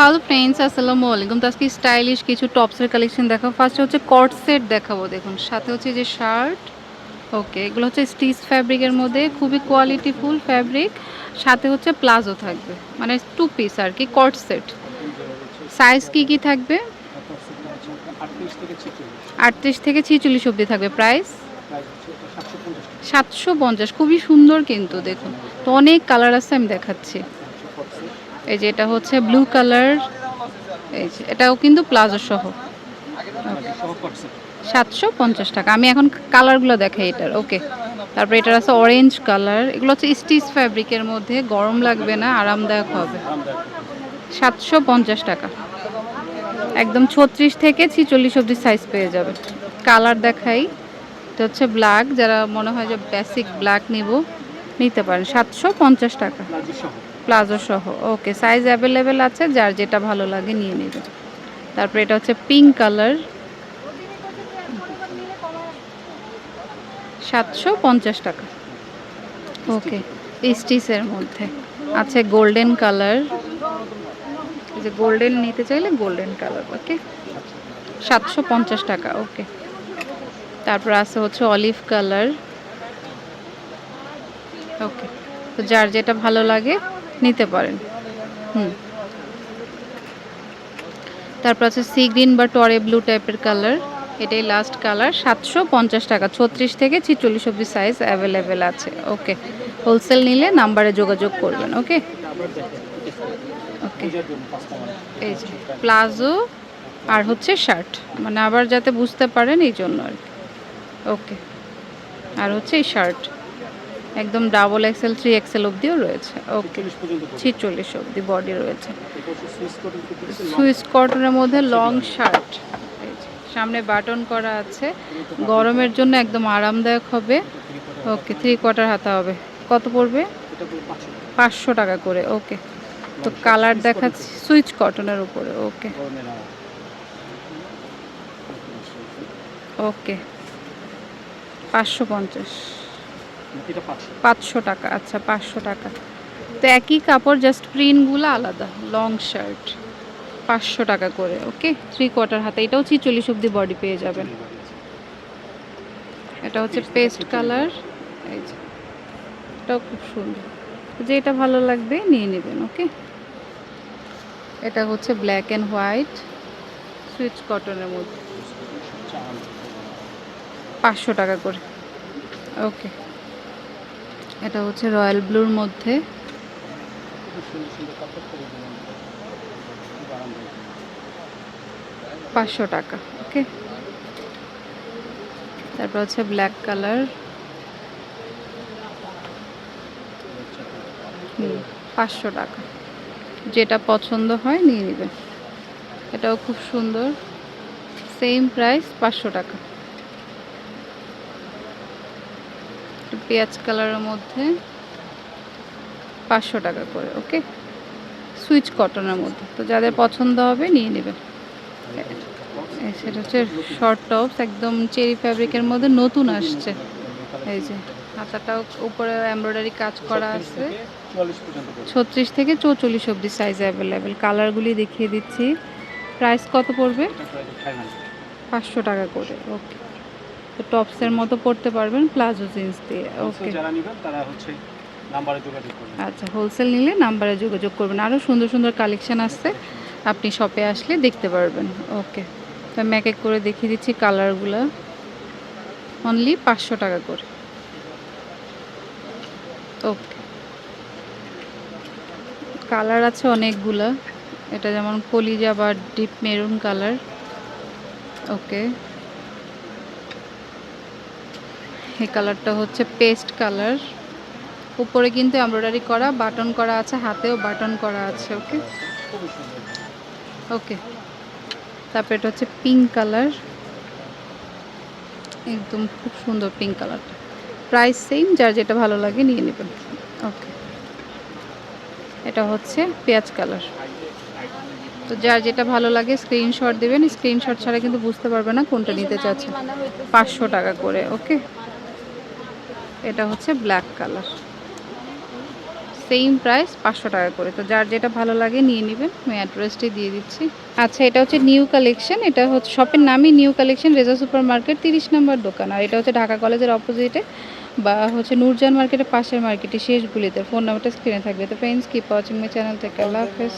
Hello friends আসসালামু আলাইকুম। তো আজকে স্টাইলিশ কিছু টপসের কালেকশন দেখাবো। ফার্স্ট হচ্ছে কট সেট দেখাবো, দেখুন। সাথে হচ্ছে যে শার্ট ওকে এগুলো হচ্ছে স্টিচ ফ্যাব্রিকের মধ্যে, খুবই কোয়ালিটি ফুল ফ্যাব্রিক সাথে হচ্ছে প্লাজো থাকবে মানে টু পিস আর কি কট সেট সাইজ কি কি থাকবে? আটত্রিশ থেকে ছেচল্লিশ অবধি থাকবে। প্রাইস সাতশো পঞ্চাশ। খুবই সুন্দর কিন্তু, দেখুন। তো অনেক কালার আছে, আমি দেখাচ্ছি। এই যে এটা হচ্ছে ব্লু কালার এই যে এটাও কিন্তু প্লাজো সহ। সাতশো পঞ্চাশ টাকা। আমি এখন কালারগুলো দেখাই এটার। ওকে তারপরে এটার আছে অরেঞ্জ কালার এগুলো হচ্ছে স্টিচ ফ্যাব্রিকের মধ্যে। গরম লাগবে না, আরামদায়ক হবে। সাতশো পঞ্চাশ টাকা। একদম ছত্রিশ থেকে ছিচল্লিশ অব্দি সাইজ পেয়ে যাবে। কালার দেখাই। এটা হচ্ছে ব্ল্যাক যারা মনে হয় যে বেসিক ব্ল্যাক নিব, নিতে পারেন। সাতশো পঞ্চাশ টাকা। প্লাজো সহ। ওকে সাইজ অ্যাভেলেবেল আছে, যার যেটা ভালো লাগে নিয়ে নেবে। তারপরে এটা হচ্ছে পিঙ্ক কালার সাতশো পঞ্চাশ টাকা। ওকে স্টিচের মধ্যে। আছে গোল্ডেন কালার যে গোল্ডেন নিতে চাইলে গোল্ডেন কালার ওকে? সাতশো পঞ্চাশ টাকা, ওকে। তারপর আছে হচ্ছে অলিভ কালার ওকে, তো যার যেটা ভালো লাগে নিতে পারেন। হুম। তারপর আছে সি গ্রিন বা টরে ব্লু টাইপের কালার। এটাই লাস্ট কালার সাতশো পঞ্চাশ টাকা। ছত্রিশ থেকে ছিচল্লিশ অব্দি সাইজ অ্যাভেলেবেল আছে। ওকে হোলসেল নিলে নাম্বারে যোগাযোগ করবেন ওকে ওকে এই যে, প্লাজো আর হচ্ছে শার্ট মানে আবার যাতে বুঝতে পারেন এই জন্য আর ওকে আর হচ্ছে এই শার্ট একদম ডাবল এক্সেল থ্রি এক্সেল অবধিও রয়েছে। ওকে ছিচল্লিশ অবধি বডি রয়েছে। সুইস কটনের মধ্যে লং শার্ট সামনে বাটন করা আছে। গরমের জন্য একদম আরামদায়ক হবে। ওকে থ্রি কোয়ার্টার হাতা হবে। কত পড়বে? পাঁচশো। টাকা করে। ওকে তো কালার দেখাচ্ছি। সুইচ কটনের উপরে। ওকে ওকে পাঁচশো পঞ্চাশ। পাঁচশো। টাকা আচ্ছা পাঁচশো টাকা। তো একই কাপড় জাস্ট প্রিন্টগুলো আলাদা লং শার্ট পাঁচশো টাকা করে ওকে থ্রি কোয়ার্টার হাতে। এটাও ছিচল্লিশ অব্দি বডি পেয়ে যাবেন। এটা হচ্ছে পেস্ট কালার এই যে, এটাও খুব সুন্দর। যে এটা ভালো লাগবে, নিয়ে নেবেন ওকে এটা হচ্ছে ব্ল্যাক অ্যান্ড হোয়াইট সুইচ কটনের মধ্যে। পাঁচশো টাকা করে ওকে এটা হচ্ছে রয়্যাল ব্লুর মধ্যে। পাঁচশো টাকা, ওকে। তারপর হচ্ছে ব্ল্যাক কালার। পাঁচশো টাকা। যেটা পছন্দ হয় নিয়ে নেবেন। এটাও খুব সুন্দর। সেম প্রাইস পাঁচশো টাকা। পেঁয়াজ কালারের মধ্যে পাঁচশো টাকা করে, ওকে? সুইচ কটনের মধ্যে, তো যাদের পছন্দ হবে নিয়ে নেবেন সেটা হচ্ছে শর্ট টপস, একদম চেরি ফ্যাব্রিকের মধ্যে নতুন আসছে। এই যে, হাতাটাও উপরে এমব্রয়ডারি কাজ করা আছে। ছত্রিশ থেকে চৌচল্লিশ অব্দি সাইজ অ্যাভেলেবেল কালারগুলি দেখিয়ে দিচ্ছি। প্রাইস কত পড়বে? পাঁচশো টাকা করে, ওকে। তো টপসের মতো পরতে পারবেন প্লাজো জিন্স দিয়ে ওকে যারা নেবেন তারা হচ্ছে নাম্বারে যোগাযোগ করবেন। আচ্ছা হোলসেল নিলে নাম্বারে যোগাযোগ করবেন। আরও সুন্দর সুন্দর কালেকশন আসছে আপনি শপে আসলে দেখতে পারবেন ওকে তো আমি এক এক করে দেখিয়ে দিচ্ছি কালারগুলো অনলি পাঁচশো টাকা করে। ওকে কালার আছে অনেকগুলা। এটা যেমন কলিজা বা ডিপ মেরুন কালার ওকে এই কালারটা হচ্ছে পেস্ট কালার। উপরে কিন্তু এমব্রয়ডারি করা, বাটন করা আছে, হাতেও বাটন করা আছে, ওকে? ওকে। তারপর এটা হচ্ছে পিঙ্ক কালার। একদম খুব সুন্দর পিঙ্ক কালারটা। প্রাইস সেম, যার যেটা ভালো লাগে নিয়ে নেবেন। ওকে। এটা হচ্ছে পেঁয়াজ কালার। তো যার যেটা ভালো লাগে স্ক্রিনশট দেবেন। স্ক্রিনশট ছাড়া কিন্তু বুঝতে পারবে না কোনটা নিতে চাচ্ছে। পাঁচশো টাকা করে, ওকে? এটা হচ্ছে ব্ল্যাক কালার সেম প্রাইস পাঁচশো টাকা করে। তো যার যেটা ভালো লাগে নিয়ে নেবেন। আমি অ্যাড্রেসটি দিয়ে দিচ্ছি। আচ্ছা এটা হচ্ছে নিউ কালেকশন এটা হচ্ছে শপের নামই new collection Reza super market তিরিশ নম্বর দোকান। আর এটা হচ্ছে ঢাকা কলেজের অপোজিটে বা হচ্ছে নূরজান মার্কেটের পাশের মার্কেটে শেষ গুলিতে। ফোন নাম্বারটা স্ক্রিনে থাকবে। তো friends keep watching my channel থেকে আল্লাহ হাফেজ।